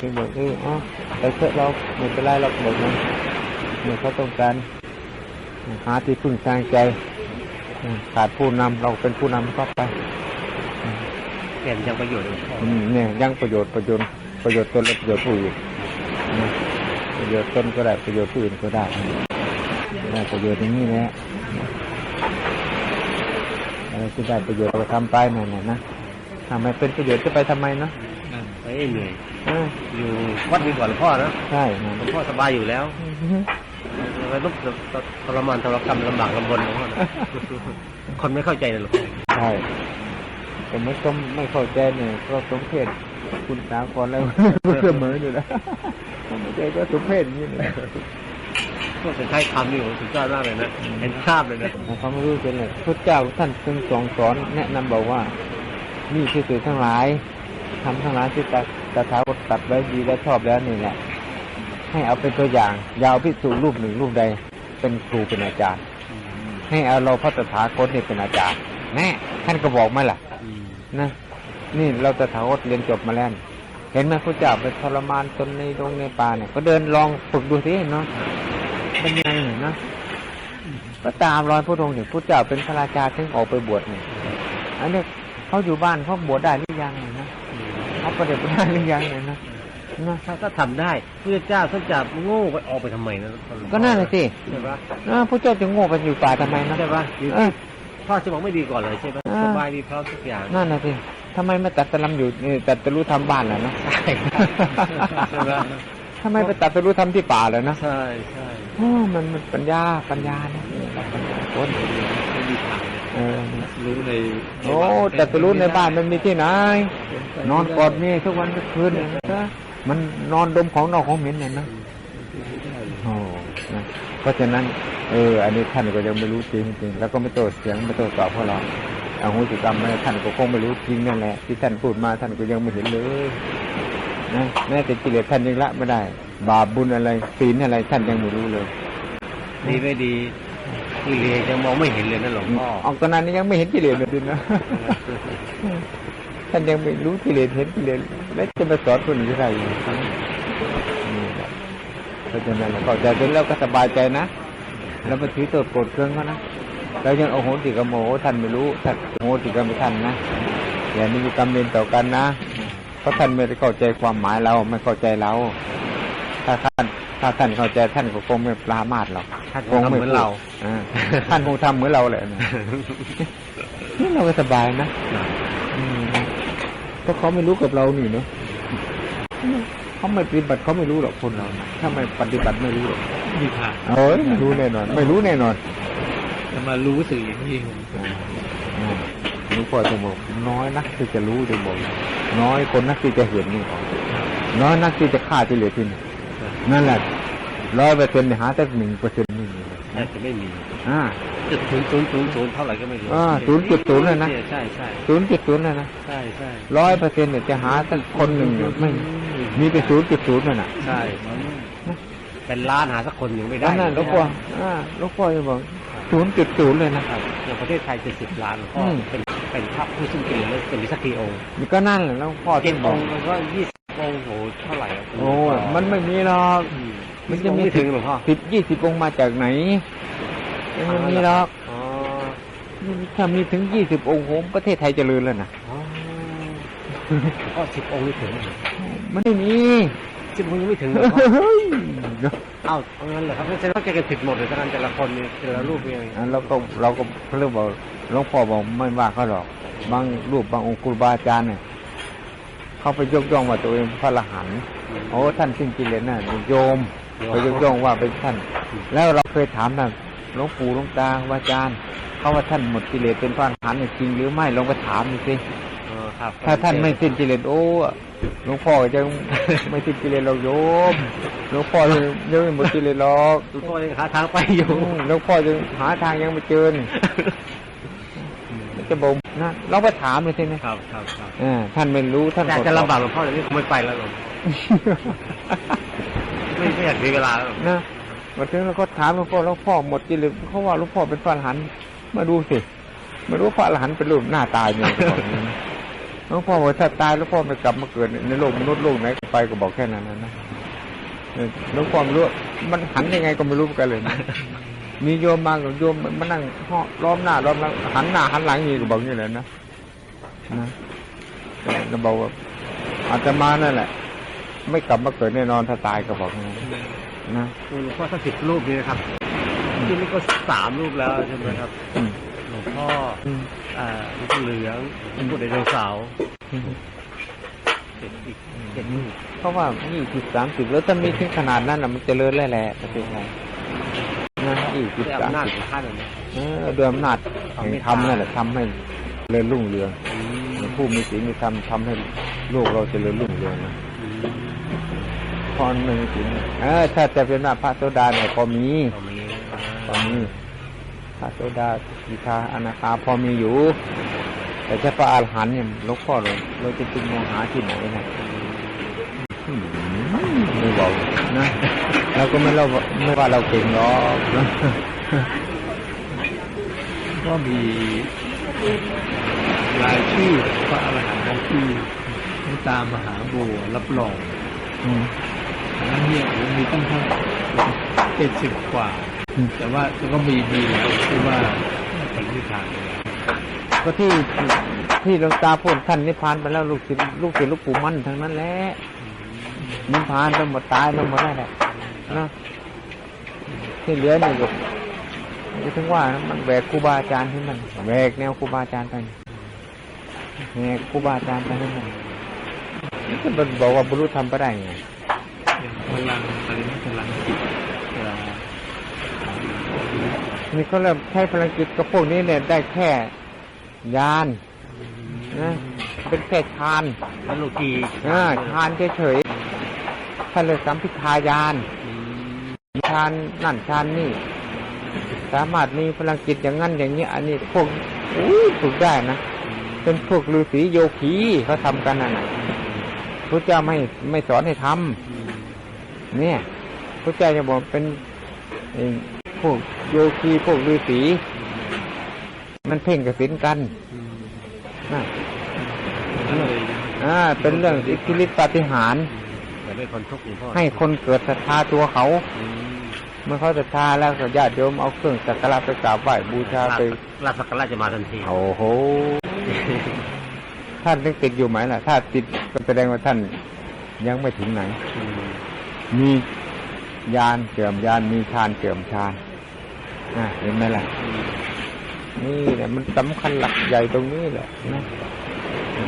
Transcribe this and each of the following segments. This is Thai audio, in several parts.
ถึงบอกเอออ๋อไปเถอะเราไม่เป็นไรเราบอกนะเนี่ยเขาต้องการ หาที่พึ่งทางใจอืมขาดผู้นำเราเป็นผู้นำก็ไปเปลี่ยนยังประโยชน์หลวงพ่ออืมเนี่ยยังประโยชน์ประโยชน์ประโยชน์ตนและประโยชน์ผู้อื่นนะประโยชน์ตนก็ได้ประโยชน์ผู้อื่นก็ได้ได้ประโยชน์อย่างนี้แหละอะไรที่ได้ประโยชน์เราทำไปนั่นแหละนะทำไมเป็นประโยชน์จะไปทำไมเนาะ เฮ้ยเหนื่อยเอออยู่วัดดีกว่าหลวงพ่อนะใช่นะหลวงพ่อสบายอยู่แล้วไม่ต้องทรมานทรกรรมลำบากลำบนหลวงพ่อนะคนไม่เข้าใจเลยหลวงพ่อใช่แต่ไม่ก็ไม่เข้าใจเนี่ยก็สมเพศคุณสาครแล้วเสมออยู่แล้วไม่ใจก็สมเพศอย่างนี้เลยพวกเป็นใช้คำนี่โหสุดยอดมากเลยนะเห็นภาพเลยนะเขาไม่รู้เป็นเลยพระเจ้าท่านทรงสอนสอนแนะนำบอกว่านี่คือสื่อทั้งหลาย ทำทั้งหลายที่ตตถาคตตัดไว้ดีและชอบแล้วนี่แหละให้เอาเป็นตัวอย่างอยาวพิสูจรูปหนึ่งรูปใด เป็นครูเป็นอาจารย์ ให้เอาเราพระตถาคตนี่เป็นอาจารย์แน่ท่านก็บอกไหมล่ะนะนี่เราตถาคตเรียนจบมาแล้วเห็นไหมพระเจ้าไปทรมานตนในดงในป่าเนี่ย ก็เดินลองฝึกดูสิเนาะเป็นยังไงเนี่ยนะก็ตามรอยพระองค์เนี่ยพระเจ้าเป็นพระราชาถึงออกไปบวชเนี่ยอันนี้เขาอยู่บ้านเขาบวชได้หรือยังเนี่ยนะ เขาประเดี๋ยวได้หรือยังเนี่ยนะนะถ้าถ้าทำได้พระเจ้าท่านจะโง่ไปออกไปทำไมนะก็น่าเลยสิใช่ปะเออพระเจ้าจะโง่ไปอยู่ป่าทำไมนะใช่ปะเออพ่อจะบอกไม่ดีก่อนเลยใช่ปะอ่าสบายดีพร้อมทุกอย่างนั่นนะสิทำไมไม่ตัดตะลำอยู่นี่ตัดตะลุทำบ้านล่ะนะใช่ใช่ปะทำไมไปตัดตะลุทำที่ป่าเลยนะใช่ใช่โอ้มันมันปัญญาปัญญานะปัญญาคน รู้ในโอ้แต่ตะลุในบ้านมันมีที่ไหน นอนกอดเมียทุกวันทุกคืนนะมันนอนดมของนอกของเหม็นเนี่ยนะโอ้นะเพราะฉะนั้น เออ อันนี้ท่านก็ยังไม่รู้จริงจริงแล้วก็ไม่โต้เสียงไม่โต้ตอบพวกเราอาหุจิกรรมท่านก็คงไม่รู้จริงนั่นแหละที่ท่านพูดมาท่านก็ยังไม่เห็นเลยนะแม้แต่กิเลสท่านยังละไม่ได้ บาปบุญอะไรศีลอะไรท่านยังไม่รู้เลยดีไม่ดี กิเลสยังมองไม่เห็นเลยนะหลวงพ่อออกตอนนั้นยังไม่เห็นกิเลสเลยดินะท่านยังไม่รู้กิเลสเห็นกิเลสแล้วจะมาสอนคนอื่นได้ยังไงนี่แหละเพราะฉะนั้นเราเข้าใจจนแล้วก็สบายใจนะแล้วมาถือตัวโกรธเครื่องเขานะแล้วยังโอโหติกรรมโมโหท่านไม่รู้ท่านโอโหติกรรมท่านนะอย่ามีกรรมเวรต่อกันนะเพราะท่านไม่ได้เข้าใจความหมายเราไม่เข้าใจเรา ถ้าท่านถ้าท่านเข้าใจท่านก็คงไม่ปรามาสหรอกท่านคงทำเหมือนเราอ่าท่านคงทำเหมือนเราแหละนะนี่เราก็สบายนะอืมเพราะเขาไม่รู้กับเรานี่เนาะเขาไม่ปฏิบัติเขาไม่รู้หรอกคนเรานะถ้าไม่ปฏิบัติไม่รู้หรอกมีทางเอ้ยไม่รู้แน่นอน ไม่รู้แน่นอนจะมารู้สึกอย่างนี้อ่าหลวงพ่อจะบอกน้อยนักที่จะรู้จะบอกน้อยคนนักที่จะเห็นนี่น้อยนักที่จะฆ่าที่เหลือที่นี่ นั่นแหละร้อยเปอร์เซ็นต์หาแต่หนึ่งเปอร์เซ็นต์นี่มีเลยน่าจะไม่มีอ่าจุดศูนย์ศูนย์ศูนย์ศูนย์เท่าไหร่ก็ไม่รู้อ่า0.0เลยนะใช่ใช่ศูนย์จุดศูนย์นะนะใช่ใช่ร้อยเปอร์เซ็นต์เนี่ยจะหาสักคนหนึ่งเนี่ยไม่มีแต่ศูนย์จุดศูนย์นั่นน่ะใช่เป็นล้านหาสักคนหนึ่งไม่ได้นั่นน่ะหลวงพ่ออ่าหลวงพ่อจะบอกศูนย์จุดศูนย์เลยนะครับอย่างประเทศไทยเจ็ดสิบล้านหลวงพ่ออืมเป็นเป็นพระผู้ซึ่งกินแล้วจะมีสักกี่องค์นี่ก็นั่นแหละหลวงพ่อเจ็ดที่บออกงค์มันก็ยี่ สิบองค์โหเท่าไหร่อะโอ้ยมันไม่มีหรอกอืมมันจะมีไม่ถึงหลวงพ่อสิบยี่สิบองค์มาจากไหนมันไม่มีหรอกอ๋อถ้ามีถึงยี่สิบองค์โหประเทศไทยเจริญแล้วนะอ๋อก็สิบองค์ไม่ถึงมันไม่มีสิบองค์ยังไม่ถึงหลวงพ่อเฮ้ยเอ้าเอางั้นเหรอครับไม่ใช่ว่าแกกันผิดหมดเลยทั้งนั้นแต่ละคนเนี่ยแต่ละรูปเนี่ยอะเราก็เราก็เขาเรียกว่าหลวงพ่อบอกไม่ว่าเขาหรอก บางรูปบางองค์ครูบาอาจารย์เนี่ย เขาไปยกย่องว่าตัวเองพระอรหันต์โอ้ท่านสิ้นกิเลสน่ะโยมไปยกย่องว่าเป็นท่าน แล้วเราเคยถามท่านหลวงปู่หลวงตาครูบาอาจารย์เขาว่าท่านหมดกิเลสเป็นพระอรหันต์เนี่ยจริงหรือไม่ลองไปถามดูสิเออครับถ้าท่านไม่สิ้นกิเลสโอ้หลวงพ่อจะไม่สิ้นกิเลสเราโยมหลวงพ่อยังยังไม่หมดกิเลสหรอกหลวงพ่อยังหาทางไปอยู่อืมหลวงพ่อจะหาทางยังไม่เจอนี่จะบอก นะเราไปถามเลยใช่ไหมครับครับครับอ่าท่านไม่รู้ท่านแต่ก็จะตอบลำบากหลวงพ่ออย่างนี้คงไม่ไปแล้วหรอกไม่ไม่อยากเสียเวลาแล้วหรอกนะมาถึงเราก็ถามหลวงพ่อหลวงพ่อหมดกิเลสเขาว่าหลวงพ่อเป็นพระอรหันต์มาดูสิมารู้พระอรหันต์เป็นรูปหน้าตาอย่างไรก็บอกอย่างนี้นะหลวงพ่อบอกถ้าตายหลวงพ่อไม่กลับมาเกิดในโลกมนุษย์โลกไหนก็ไปก็บอกแค่นั้นนะนะเออหลวงพ่อไม่รู้มันหันยังไงก็ไม่รู้เหมือนกันเลยนะ มีโยมมากับโยมมานั่งห้อล้อมหน้าล้อมหลังหันหน้าหันหลังอย่างนี้ก็บอกอย่างนี้เลยนะนะแต่เราบอกว่าอาตมานั่นแหละ ไม่กลับมาเกิดแน่นอนถ้าตายก็บอกอย่างนั้นนะหลวงพ่อสักสิบรูปนี่นะครับที่นี่ก็สามรูปแล้วใช่ไหมครับอืมหลวงพ่ออืมอ่าหลวงพ่อเหลืองหลวงพ่อเดชเสาร์อืมเจ็ดอีกเจ็ดรูปเพราะว่ายี่สิบสามสิบแล้วถ้ามีถึงขนาดนั้นนะมันเจริญแล้วแหละประเทศไทยนะยี่สิบด้วยสามอำนาจสิบของท่านนะเออด้วยอำนาจแห่งธรรมนั่นแหละทำให้เจริญรุ่งเรืองอืมผู้มีศีลมีธรรมทำให้โลกเราเจริญรุ่งเรืองนะอืมพรหนึ่งศีลเออถ้าจะเป็นว่าพระโสดาเนี่ยพอมีตรงนี้พอมีพระโสดาสีทาอนาคาพอมีอยู่ แต่ถ้าพระอาหารหันต์เนี่ยหลวงพ่อเราเราจะจึงมองหาที่ไหนนะอืมไม่บอกนะ เราก็ไม่เราไม่ว่าเราเก่งหรอกนะก็มีรายชื่อพระอรหันต์ที่หลวงตามหาบัวรับรองอืมอันนั้นเนี่ยโอ้มีตั้งเท่าเจ็ดสิบกว่าอืมแต่ว่าก็มีมีแล้วที่ว่าเป็นนิทานไปแล้วก็ที่ที่หลวงตาพูดท่านนิพพานไปแล้วลูกศิษย์ลูกศิษย์ลูกปู่มั่นทั้งนั้นแหละนิพพานไปหมดตายไปหมดแล้วแหละ นะที่เหลือเนี่ยก็จะถึงว่านะมันแบกครูบาอาจารย์ให้มันแบกแนวครูบาอาจารย์ไปแบกครูบาอาจารย์ไปให้มันก็มันบอกว่าบรรลุธรรมไปได้ไงอย่างพลังอะไรนะพลังจิตเวลานี่เขาเริ่มใช้พลังจิตกับพวกนี้เนี่ยได้แค่ยานนะเป็นแค่ฌานแล้วลูกทีอ่าฌานเฉยๆถ้าเลยสัมพิทายานอืม ฌานนั่นฌานนี่ สามารถมีพลังจิตอย่างนั้นอย่างนี้ อันนี้พวกอู้ฝึกได้นะเป็นพวกฤาษีโยคีเขาทำกันน่ะนะพระเจ้าไม่ไม่สอนให้ทำเนี่ยพระเจ้าจะบอกเป็นเอ่อพวกโยคีพวกฤาษีมันเพ่งกระสินกันอืมนะก็เลยอ่า เป็นเรื่องอิทธิฤทธิปาฏิหาริย์แต่ด้วยคนทุกข์หลวงพ่อให้คนเกิดศรัทธาตัวเขาอื มเมื่อเขาศรัทธาแล้วก็ญาติโยมเอาเครื่องสักการะไปกราบไหว้บูชาไปราชสักการะจะมาทันทีโอ้โหท่านยังติดอยู่ไหมล่ะ ถ้าติดก็แสดงว่าท่านยังไม่ถึงไหนอืมมียานเสื่อมยานมีฌานเสื่อมฌานนะเห็นไหมล่ะ นี่แหละมันสำคัญหลักใหญ่ตรงนี้แหละนะ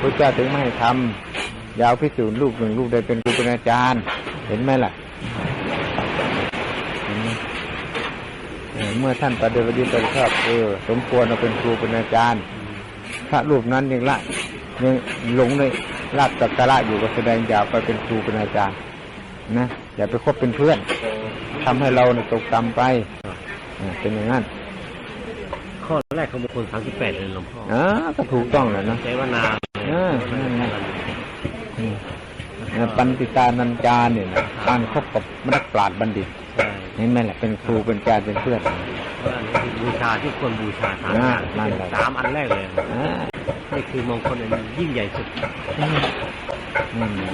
พระเจ้าถึงไม่ให้ทำอยาวพิสูจน์ลูกหนึ่งลูกได้เป็นครูเป็นอาจารย์ เห็นไหมล่ะเห็นไหม เออเมื่อท่านปฏิบัติปฏิชอบเออสมควรเราเป็นครูเป็นอาจารย์พระรูปนั้นยังละยังหลงในลาบสักการะอยู่ก็แสดงอย่าไปเป็นครูเป็นอาจารย์นะอย่าไปคบเป็นเพื่อนทำให้เราเนี่ยตกต่ำไปอ่าเป็นอย่างนั้นข้อแรกของมงคลสามสิบแปดเลยหลวงพ่ออ่าก็ถูกต้องแหละนะใจว่านาเออนั่นไงอืมนะปันติตานันจาเนี่ยนะการคบกับนักปราชญ์บัณฑิต ใช่เห็นไหมล่ะเป็นครูเป็นอาจารย์เป็นเพื่อนว่าอันนี้คือบูชาที่ควรบูชาสามอ่าอย่างนั่นแหละสามอันแรกเลยอ่านี่คือมงคลอันยิ่งใหญ่สุดนั่นแหละ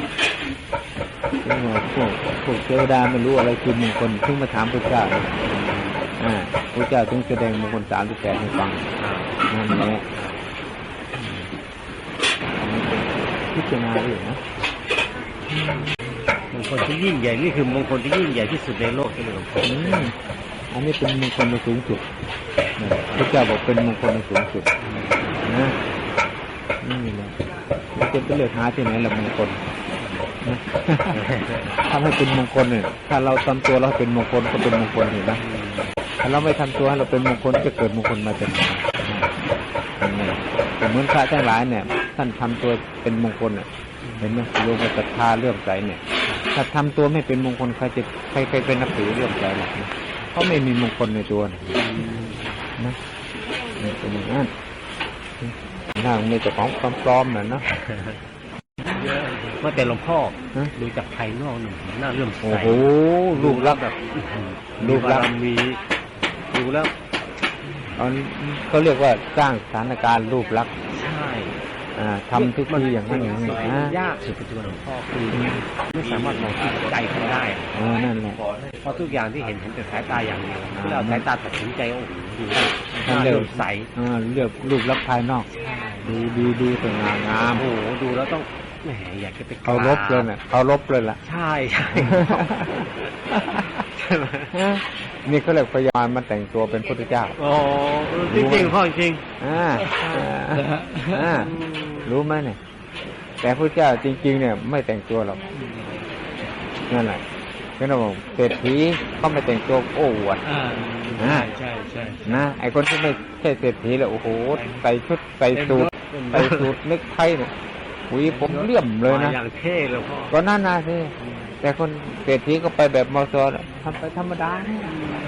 ซึ่งว่าพวกพวกเทวดาไม่รู้อะไรคือมงคลถึงมาถามพระเจ้าอ่าพระเจ้าถึงแสดงมงคลสามสิบแปดให้ฟังนั่นแหละพิจารณาอยู่นะ มงคลที่ยิ่งใหญ่นี่คือมงคลที่ยิ่งใหญ่ที่สุดในโลกใช่ไหมหลวงพ่ออืมอันนี้เป็นมงคลในสูงสุดนะพระเจ้าบอกเป็นมงคลในสูงสุดนะนี่แหละเราจะไปเลือกหาที่ไหนละมงคลนะทำให้เป็นมงคลเนี่ย ถ้าเราทำตัวเราเป็นมงคลก็เป็นมงคลเห็นไหมถ้าเราไม่ทำตัวให้เราเป็นมงคลจะเกิดมงคลมาจากไหนนะเห็นไหมแต่เหมือนพระทั้งหลายเนี่ย ท่านทำตัวเป็นมงคลอะเห็นไหมโยมศรัทธาเลื่อมใสเนี่ย ถ้าทำตัวไม่เป็นมงคลใครจะใครใครเป็นนับถือเลื่อมใสหรอกนะเพราะไม่มีมงคลในตัวนะนะนี่เป็นอย่างนั้นหน้ามันมีแต่ของปลอมๆน่ะเนาะว่าแต่หลวงพ่อฮะดูจากภายนอกหนึ่งหน้าเรื่อมใสโอ้โหรูปลักษณ์แบบอื้อหือรูปลักษณ์มีดูแล้วอันเขาเรียกว่าสร้างสถานการณ์รูปลักษณ์ ใช่อ่าทำพิธีอย่างนั้นอย่างนี้นะยากสุดปัจจุบันหลวงพ่อคือไม่สามารถมองที่ใจท่านได้เออนั่นแหละเพราะทุกอย่างที่เห็นเห็นแต่สายตาอย่างเดียวอ่าที่เราสายตาตัดสินใจโอ้โหดูนั่นน่าเร็วเลื่อมใสอ่าเลือกรูปลักษณ์ภายนอก ดูดีดูสง่างามโอ้โหดูแล้วต้องแหมอยากจะไปกเคารพเลยน่ะเคารพเลยล่ะ ใช่ใช่ใช่ไหมนี่เขาเรียกพยานมาแต่งตัวเป็นพุทธเจ้า โอ้เออจริงๆพ่อจริงอ่าอ่า รู้ไหมเนี่ย แต่พระเจ้าจริง ๆ เนี่ย ไม่แต่งตัวหรอกนั่นแหละก็เราบอกเศรษฐีเขาไม่แต่งตัวโอ้อวดอ่าอ่าใช่ใช่ใช่นะไอ้คนที่ไม่ใช่เศรษฐีเลยโอ้โหใส่ชุดใส่สูทใส่สูทนึกไทยเนี่ยหวีผมเลี่ยมเลยนะมาอย่างเท่เลยพ่อก็น่านาสิแต่คนเศรษฐีก็ไปแบบมอซอทำไปธรรมดาเนี่ยอ